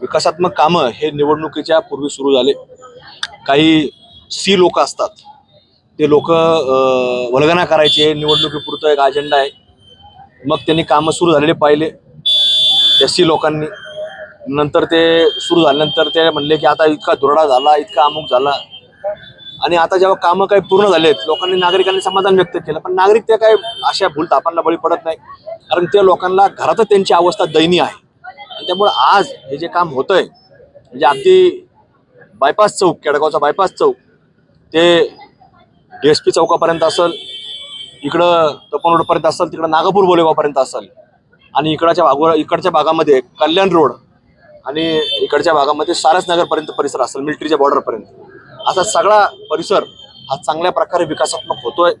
विकासात्मक कामं हे निवडणुकीच्या पूर्वी सुरू झाले. काही सी लोक असतात. ते लोक वल्गना करायचे. निवडणुकीपुरतं एक अजेंडा आहे. मग त्यांनी कामं सुरू झालेले पाहिले. त्या सी लोकांनी. नंतर ते सुरू झाल्यानंतर ते म्हणले की आता इतका दुरडा झाला इतका अमुक झाला. आणि आता जेव्हा कामं काही पूर्ण झालेत लोकांनी नागरिकांनी समाधान व्यक्त केलं. पण नागरिक ते काय अशा भूलतापांना बळी पडत नाही. कारण त्या लोकांना घरातच त्यांची अवस्था दयनीय आहे. आणि त्यामुळं आज हे जे काम होतंय म्हणजे अगदी बायपास चौक केडगावचा बायपास चौक ते डी एस पी चौकापर्यंत असेल इकडं तपन रोडपर्यंत असेल तिकडं नागपूर बोलेगावपर्यंत असेल आणि इकडच्या भागो इकडच्या भागामध्ये कल्याण रोड आणि इकडच्या भागामध्ये सारसनगरपर्यंत परिसर असेल मिलिटरीच्या बॉर्डरपर्यंत. असा सगळा परिसर हा चांगल्या प्रकारे विकासात्मक होतोय.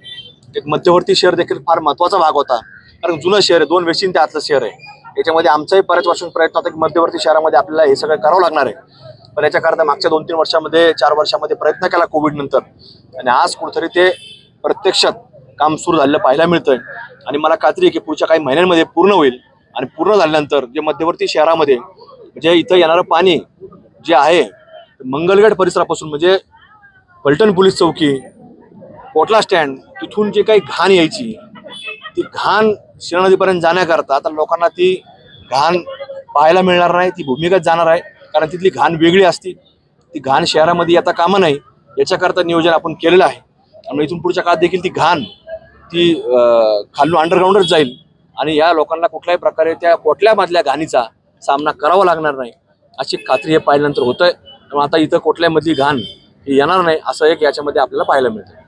एक मध्यवर्ती शहर देखील फार महत्त्वाचा भाग होता. कारण जुनं शहर आहे दोन वेशीन ते आतलं शहर आहे. याच्यामध्ये आमचाही बऱ्याच वर्षांचा प्रयत्न होता की मध्यवर्ती शहरामध्ये आपल्याला हे सगळं करावं लागणार आहे. पण याच्याकरता मागच्या दोन तीन वर्षामध्ये चार वर्षामध्ये प्रयत्न केला कोविड नंतर आणि आज कुठेतरी ते प्रत्यक्षात काम सुरू झालेलं पाहायला मिळतंय. आणि मला खात्री आहे की पुढच्या काही महिन्यांमध्ये पूर्ण होईल. आणि पूर्ण झाल्यानंतर जे मध्यवर्ती शहरामध्ये म्हणजे इथं येणारं पाणी जे आहे मंगलगड परिसरापासून म्हणजे पलटण पोलीस चौकी कोटला स्टँड तिथून जे काही घाण यायची ती घाण शिरा नदीपर्यंत जाण्याकरता आता लोकांना ती घाण पाहायला मिळणार नाही ती भूमिगत जाणार आहे. कारण तिथली घाण वेगळी असती. ती घाण शहरामध्ये येता कामं नाही. याच्याकरता नियोजन आपण केलेलं आहे. त्यामुळे इथून पुढच्या काळात देखील ती घाण ती खालून अंडरग्राऊंडच जाईल. आणि या लोकांना कुठल्याही प्रकारे त्या कोठल्यामधल्या घाणीचा सामना करावा लागणार नाही. अशी खात्री हे पाहिल्यानंतर होतंय. त्यामुळे आता इथं कोटल्यामधली घाण ही येणार नाही असं एक याच्यामध्ये आपल्याला पाहायला मिळतं